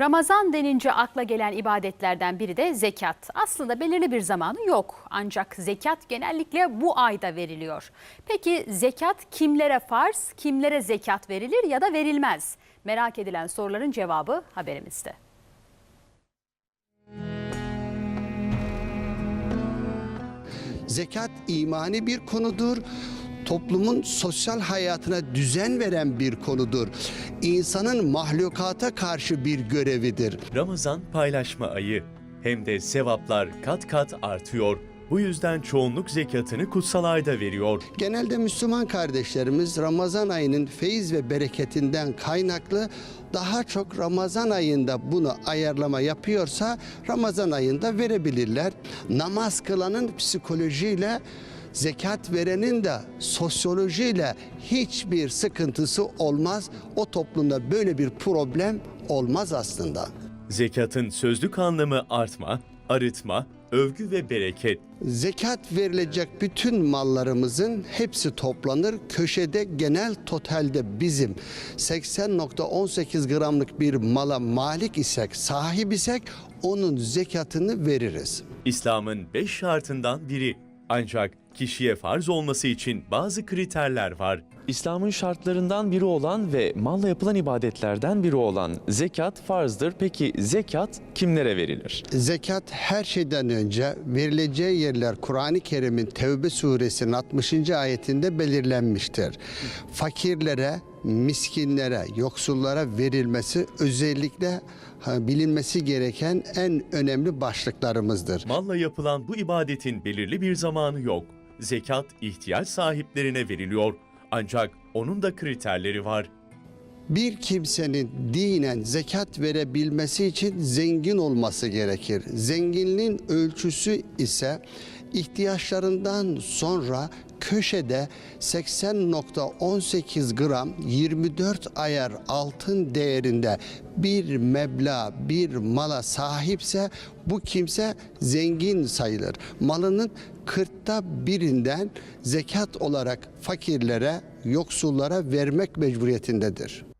Ramazan denince akla gelen ibadetlerden biri de zekat. Aslında belirli bir zamanı yok. Ancak zekat genellikle bu ayda veriliyor. Peki zekat kimlere farz, kimlere zekat verilir ya da verilmez? Merak edilen soruların cevabı haberimizde. Zekat imani bir konudur. Toplumun sosyal hayatına düzen veren bir konudur. İnsanın mahlukata karşı bir görevidir. Ramazan paylaşma ayı. Hem de sevaplar kat kat artıyor. Bu yüzden çoğunluk zekatını kutsal ayda veriyor. Genelde Müslüman kardeşlerimiz Ramazan ayının feyiz ve bereketinden kaynaklı daha çok Ramazan ayında bunu ayarlama yapıyorsa Ramazan ayında verebilirler. Namaz kılanın psikolojiyle zekat verenin de sosyolojiyle hiçbir sıkıntısı olmaz. O toplumda böyle bir problem olmaz aslında. Zekatın sözlük anlamı artma, arıtma, övgü ve bereket. Zekat verilecek bütün mallarımızın hepsi toplanır. Köşede genel totalde bizim 80.18 gramlık bir mala malik isek, sahip isek onun zekatını veririz. İslam'ın beş şartından biri. Ancak kişiye farz olması için bazı kriterler var. İslam'ın şartlarından biri olan ve malla yapılan ibadetlerden biri olan zekat farzdır. Peki zekat kimlere verilir? Zekat her şeyden önce verileceği yerler Kur'an-ı Kerim'in Tevbe suresinin 60. ayetinde belirlenmiştir. Fakirlere, miskinlere, yoksullara verilmesi özellikle bilinmesi gereken en önemli başlıklarımızdır. Malla yapılan bu ibadetin belirli bir zamanı yok. Zekat ihtiyaç sahiplerine veriliyor. Ancak onun da kriterleri var. Bir kimsenin dinen zekat verebilmesi için zengin olması gerekir. Zenginliğin ölçüsü ise ihtiyaçlarından sonra köşede 80.18 gram 24 ayar altın değerinde bir meblağ, bir mala sahipse bu kimse zengin sayılır. Malının kırkta birinden zekat olarak fakirlere, yoksullara vermek mecburiyetindedir.